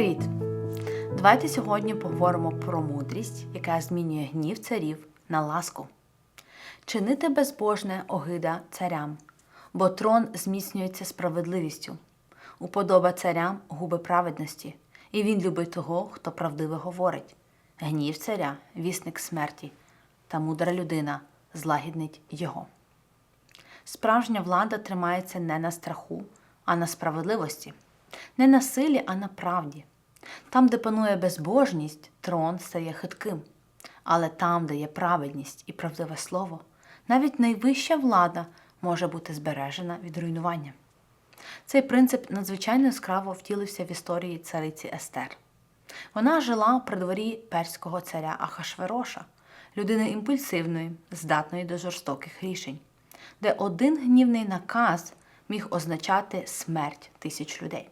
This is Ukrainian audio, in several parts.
Привіт! Давайте сьогодні поговоримо про мудрість, яка змінює гнів царів на ласку. Чинити безбожне огида царям, бо трон зміцнюється справедливістю. Уподоба царям губи праведності, і він любить того, хто правдиво говорить. Гнів царя вісник смерті, та мудра людина злагіднить його. Справжня влада тримається не на страху, а на справедливості, не на силі, а на правді. Там, де панує безбожність, трон стає хитким. Але там, де є праведність і правдиве слово, навіть найвища влада може бути збережена від руйнування. Цей принцип надзвичайно яскраво втілився в історії цариці Естер. Вона жила при дворі перського царя Ахашвероша, людини імпульсивної, здатної до жорстоких рішень, де один гнівний наказ міг означати смерть тисяч людей.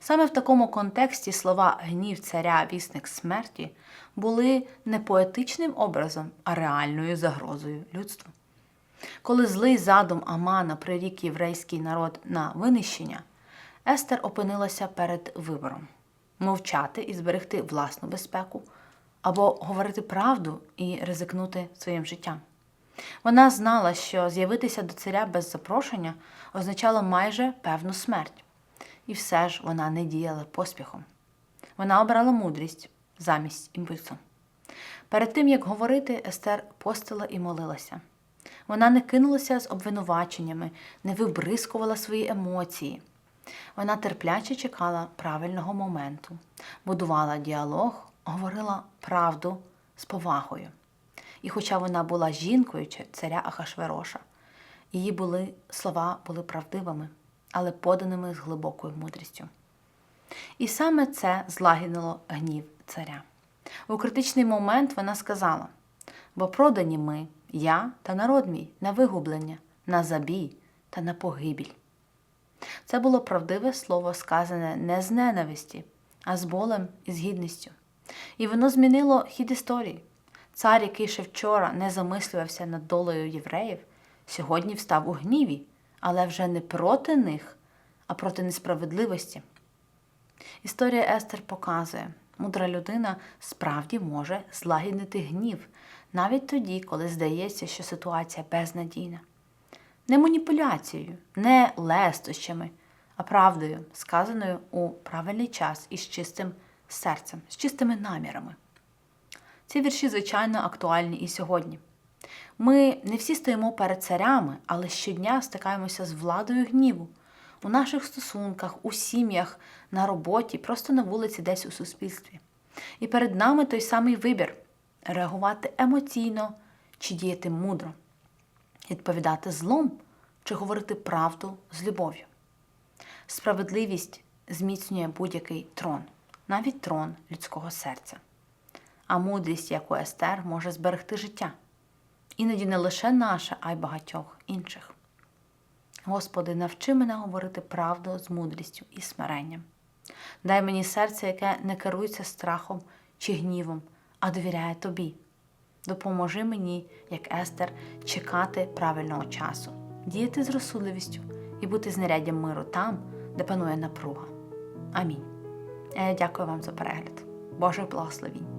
Саме в такому контексті слова гнів царя вісник смерті були не поетичним образом, а реальною загрозою людству. Коли злий задум Амана прирік єврейський народ на винищення, Естер опинилася перед вибором мовчати і зберегти власну безпеку, або говорити правду і ризикнути своїм життям. Вона знала, що з'явитися до царя без запрошення означало майже певну смерть. І все ж вона не діяла поспіхом. Вона обрала мудрість замість імпульсу. Перед тим, як говорити, Естер постила і молилася. Вона не кинулася з обвинуваченнями, не вибризкувала свої емоції. Вона терпляче чекала правильного моменту, будувала діалог, говорила правду з повагою. І хоча вона була жінкою царя Ахашвероша, її були, слова були правдивими, але поданими з глибокою мудрістю. І саме це злагіднило гнів царя. У критичний момент вона сказала: бо продані ми, я та народ мій, на вигублення, на забій та на погибіль. Це було правдиве слово, сказане не з ненависті, а з болем і з гідністю. І воно змінило хід історії. Цар, який ще вчора не замислювався над долею євреїв, сьогодні встав у гніві, але вже не проти них, а проти несправедливості. Історія Естер показує, мудра людина справді може злагіднити гнів, навіть тоді, коли здається, що ситуація безнадійна. Не маніпуляцією, не лестощами, а правдою, сказаною у правильний час і з чистим серцем, з чистими намірами. Ці вірші, звичайно, актуальні і сьогодні. Ми не всі стоїмо перед царями, але щодня стикаємося з владою гніву у наших стосунках, у сім'ях, на роботі, просто на вулиці, десь у суспільстві. І перед нами той самий вибір реагувати емоційно чи діяти мудро, відповідати злом чи говорити правду з любов'ю. Справедливість зміцнює будь-який трон, навіть трон людського серця. А мудрість, як у Естер, може зберегти життя. Іноді не лише наше, а й багатьох інших. Господи, навчи мене говорити правду з мудрістю і смиренням. Дай мені серце, яке не керується страхом чи гнівом, а довіряє Тобі. Допоможи мені, як Естер, чекати правильного часу, діяти з розсудливістю і бути знаряддям миру там, де панує напруга. Амінь. Я дякую вам за перегляд. Божих благословінь!